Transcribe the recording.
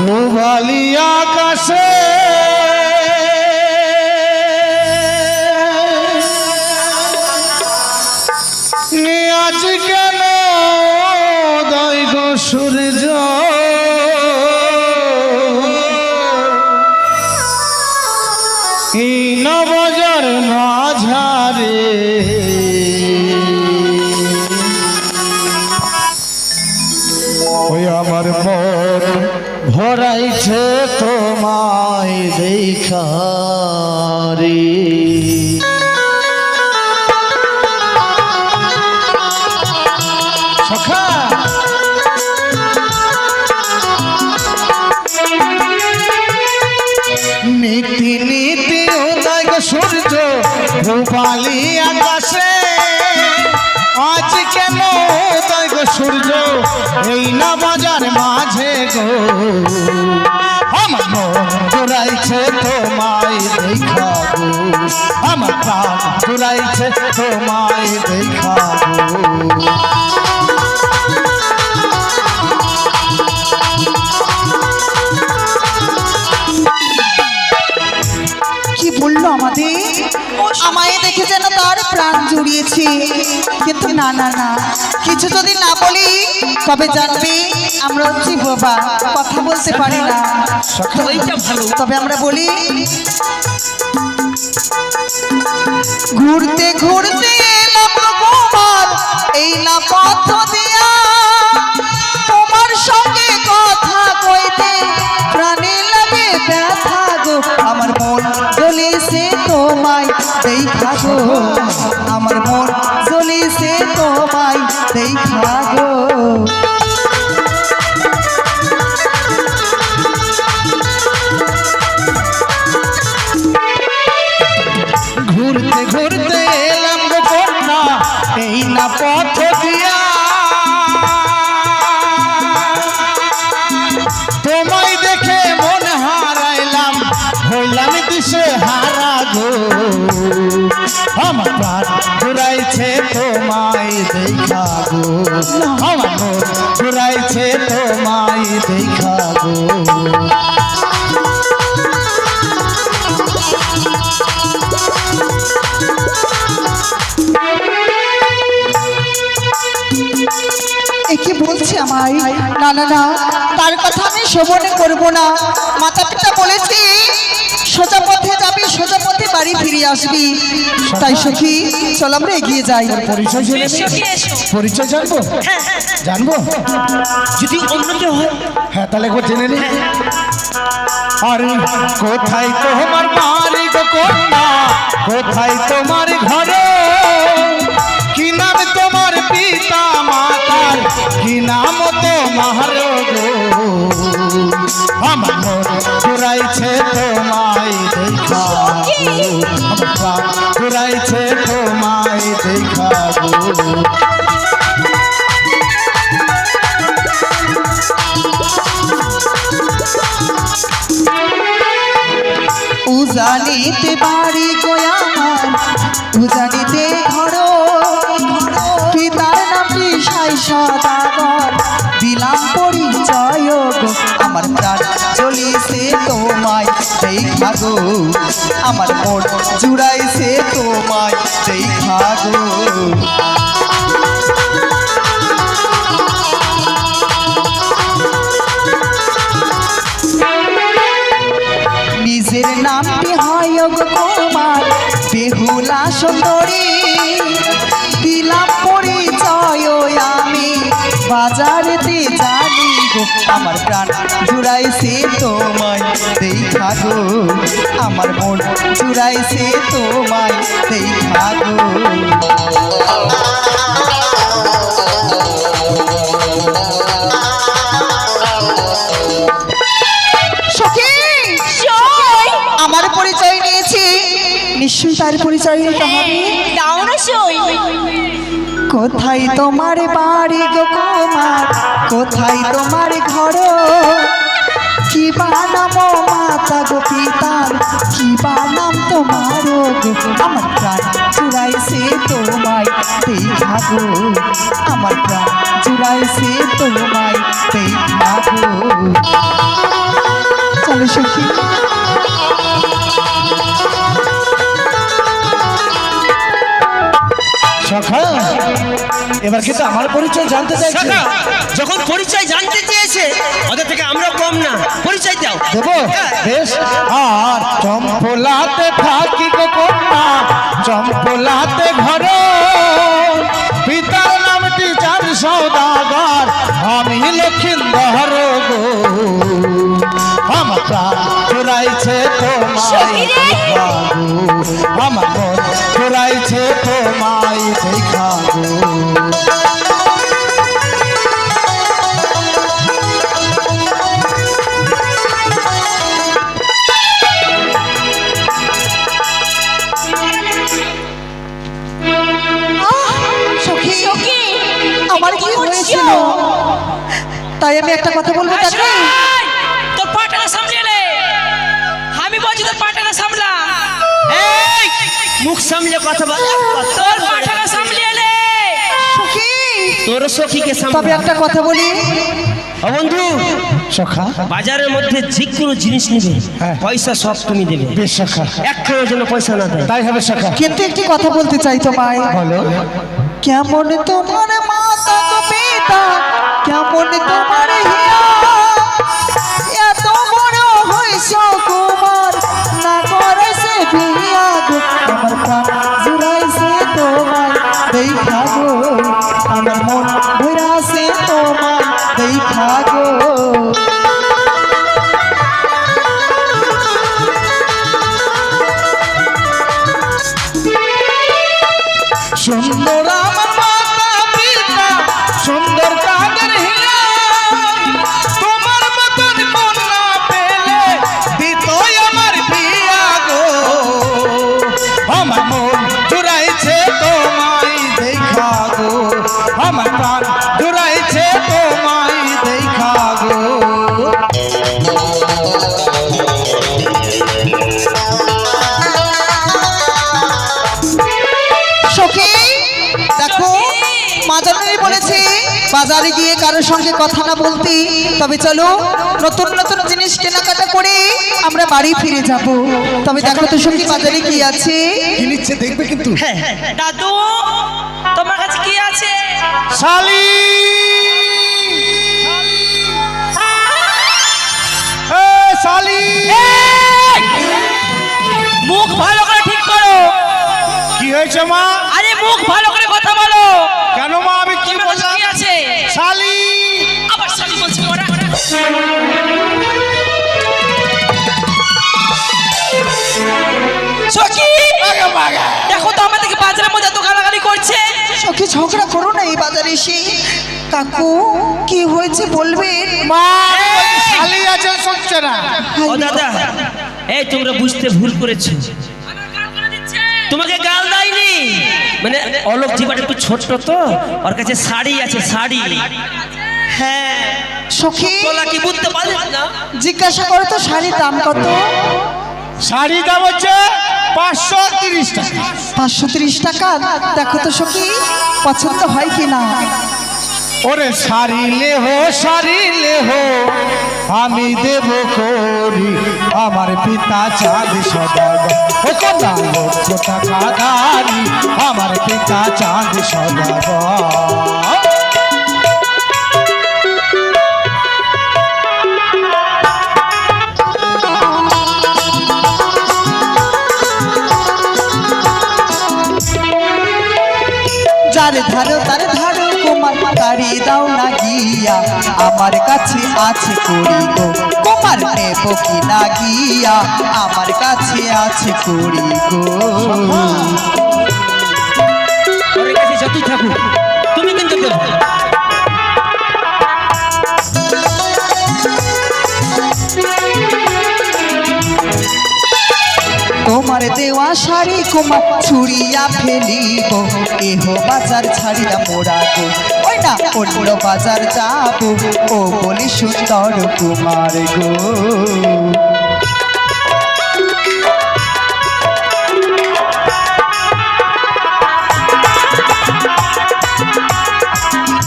রুবালি আকাশে। আজ কেন? দৈগ গো এই ভরাইছে তোমায় দেখা রে সখা। নীতি নীতি উদয় সূর্য, রূপালি আকাশে। আজ কেন উদয় সূর্য? এই না গো। আমার মন জুড়াইছে তোমায় দেখা গো আমার প্রাণ জুড়াইছে তোমায় দেখা গো কি বলল আমাদের? আমায় দেখে যেন প্রাণ কিন্তু না না না কিছু যদি না বলি তবে জানবি আমরা হচ্ছি বাবা। কথা বলতে পারি না। তবে আমরা বলি ঘুরতে ঘুরতে এই না পথ দিয়া তোমায় দেখা গো, আমার মন জ্বলিছে তোমায় দেখা গো। ঘুরতে ঘুরতে এলাম গো এই না পথ তোমায় দেখা গো। আমায়? না না না, তার কথা আমি শোভনে করব না। মাতা পিতা বলেছি, সোজা পথে ফিরে আসবি। তাই সখী চল আমরা এগিয়ে যাই। পরিচয় জেনে এসো নিই। কি এসো। পরিচয় জানব? জানব? যদি অন্য কেউ হয়। হ্যাঁ তাহলে একবার জেনে নি আরে কোথায় তোমার বাড়ি গো কোথায় তোমার উজানিতে বাড়ি তু জানিতে ঘর পিতার নামটি সাই সদাগর? দিলাম পরিচয় আমার প্রাণ চলিছে তোমায়, দেখা গো। আমার মন জুড়াইছে তোমায়, দেখা গো। সুন্দরী, দিলাম পরিচয় আমি। বাজারেতে জানি গো, আমার প্রাণ জুড়াইছে তোমায়। দেখা গো, আমার মন জুড়াইছে তোমায়। দেখা গো। নিশ্চয়ই তার পরিচয় নিতে হবে। দাও না সই। কোথায় তোমার বাড়ি গো কুমার? কোথায় তোমার ঘর? কি বানাম মাতা গো পিতার? কি বানাম তোমার গো? আমার প্রাণ চুরাইছে তোমায় দেখা গো আমার প্রাণ চুরাইছে তোমায় দেখা গো এবার কিন্তু আমার পরিচয় জানতে চাইছে। শাখা, যখন পরিচয় জানতে চেয়েছে ওদের থেকে আমরা কম না। পরিচয় দাও। দেব? বেশ। আর চম্পলাতে থাকি গো কন্যা চম্পলাতে ঘরে। পিতার নামটি চার সৌদাগর আমি লক্ষিন্দর গো। আমার চুরাইছে তোমায়। আমার কি হয়েছিল? তাই আমি একটা কথা বলব তাকে? তোর পাটাটা সামলে আমি বলছি তোর পাটাটা সামলা। এই মুখ সামলে কথা বল তোর পাটাটা সামলে সখী! তোর সখীকে তবে একটা কথা বলি। ও বন্ধু সখা? বাজারের মধ্যে যে কোনো জিনিস নিবে হ্যাঁ। পয়সা সব তুমি দেবে। বেশ সখা। একখানের জন্য পয়সা না দেয়। তাই হবে সখা। কিন্তু একটি কথা বলতে চাই তোমায়। বলো। কেমন তোমার মাতা পিতা? কেমন তোমার বাজারে গিয়ে কারোর সঙ্গে কথা না বলতে। তবে চলো নতুন নতুন জিনিস কেনাকাটা করে আমরা বাড়ি ফিরে যাব। তবে দেখো তো সখী বাজারে কি আছে? কি নিচ্ছে দেখবে কিন্তু। হ্যাঁ দাদু তোমার কাছে কি আছে? শালি! শালি! মুখ ভালো করে ঠিক করো। কি হয়েছে মা? আরে মুখ ভালো করে কথা বলো। কেন মা আমি কি তোমার দেখো তো আমাদেরকে বাজারের মধ্যে এত গালাগালি করছে। সখী ঝগড়া করো না এই বাজারে এসে। কাকু কি হয়েছে বলবেন? মা শালি আছে শুনছে না? ও দাদা এই তোমরা বুঝতে ভুল করেছ। তোমাকে গাল দেয়নি? মানে অলোক জীবন একটু ছোট্ট তো ওর কাছে শাড়ি আছে শাড়ি। হ্যাঁ। সখী তোলা কি বুঝতে পারলেন না? জিজ্ঞাসা করো তো শাড়ির দাম কত? শাড়ি দাম হচ্ছে পাঁচশো তিরিশ টাকা। পাঁচশো তিরিশ টাকা? দেখো তো সখী পছন্দ হয় কি না ওরে শাড়ি লেহো শাড়ি লেহো আমি দেব করি আমার পিতা চাঁদ সদাগ ও কন্যা লক্ষ টাকা দানি আমার পিতা চাঁদ সদাগ যার ধারো, তার ধারো, কুমার তারি দাও না গিয়া। আমার কাছে আছে করি গো, কুমার নেব কি না গিয়া। আমার কাছে আছে করি গো। যতই তুমি কিন্তু দেওয়া শাড়ি কুমার ছুড়িয়া ফেলিব। এহ বাজার ছাড়িয়া মোরা গো। ওই না, অন্য বাজার যাব। ও বলি সুন্দর কুমার গো।